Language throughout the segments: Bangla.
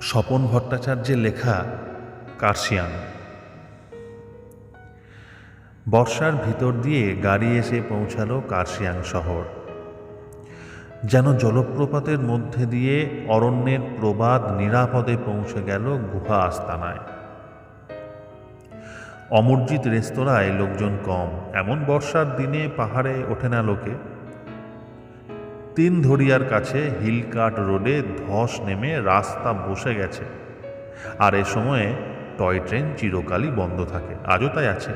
স্বপন ভট্টাচার্যের লেখা কার্শিয়ান। বর্ষার ভিতর দিয়ে গাড়ি এসে পৌঁছালো কার্শিয়াং শহর। যেন জলপ্রপাতের মধ্যে দিয়ে অরণ্যের প্রবাদ নিরাপদে পৌঁছে গেল গুহা আস্তানায়। অমরজিৎ রেস্তোরাঁয় লোকজন কম, এমন বর্ষার দিনে পাহাড়ে ওঠে না লোকে। তিন ধরিয়ার কাছে হিলকাট রোডে ধস নেমে রাস্তা বসে গেছে। আর এ সময়ে টয় ট্রেন চিরকালই বন্ধ থাকে। আজও তাই আছে।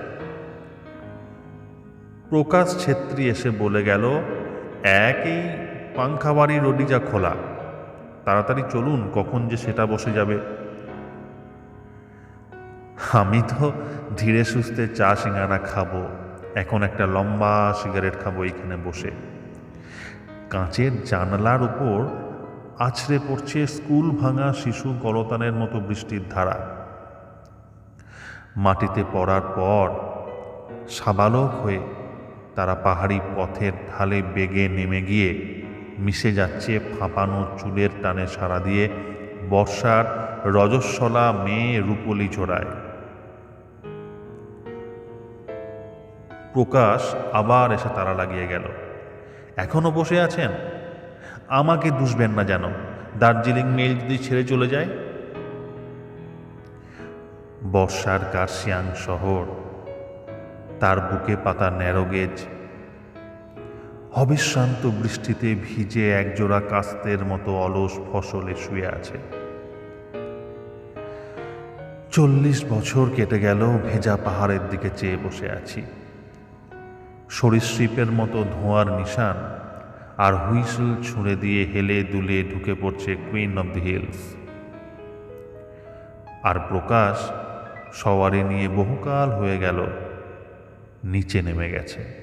প্রকাশ ছেত্রী এসে বলে গেল, একই পাংখাবাড়ি রোডই যা খোলা। তাড়াতাড়ি চলুন, কখন যে সেটা বসে যাবে? আমি তো ধীরে সুস্থে চা সিঙ্গারা খাব। এখন একটা লম্বা সিগারেট খাব এইখানে বসে। কাঁচের জানলার উপর আছড়ে পড়ছে স্কুল ভাঙা শিশু গলতানের মতো বৃষ্টির ধারা। মাটিতে পড়ার পর সাবালক হয়ে তারা পাহাড়ি পথের ঢালে বেগে নেমে গিয়ে মিশে যাচ্ছে ফাঁপানো চুলের টানে সারা দিয়ে বর্ষার রজস্বলা মেয়ে রূপলি চোড়ায় প্রকাশ আবার এসে তারা লাগিয়ে গেল। এখনও বসে আছেন? আমাকে দুষবেন না যেন। দার্জিলিং মেল যদি ছেড়ে চলে যায়? বর্ষার কার্শিয়াং শহর, তার বুকে পাতা ন্যারোগেজ অবিশ্রান্ত বৃষ্টিতে ভিজে একজোড়া কাস্তের মতো অলস ফসলে শুয়ে আছে। চল্লিশ বছর কেটে গেল, ভেজা পাহাড়ের দিকে চেয়ে বসে আছি। সরীসৃপের মতো ধোঁয়ার নিশান, আর হুইসল ছুঁড়ে দিয়ে হেলে দুলে ঢুকে পড়ছে কুইন অব দি হিলস আর প্রকাশ সওয়ারি নিয়ে বহুকাল হয়ে গেল, নিচে নেমে গেছে।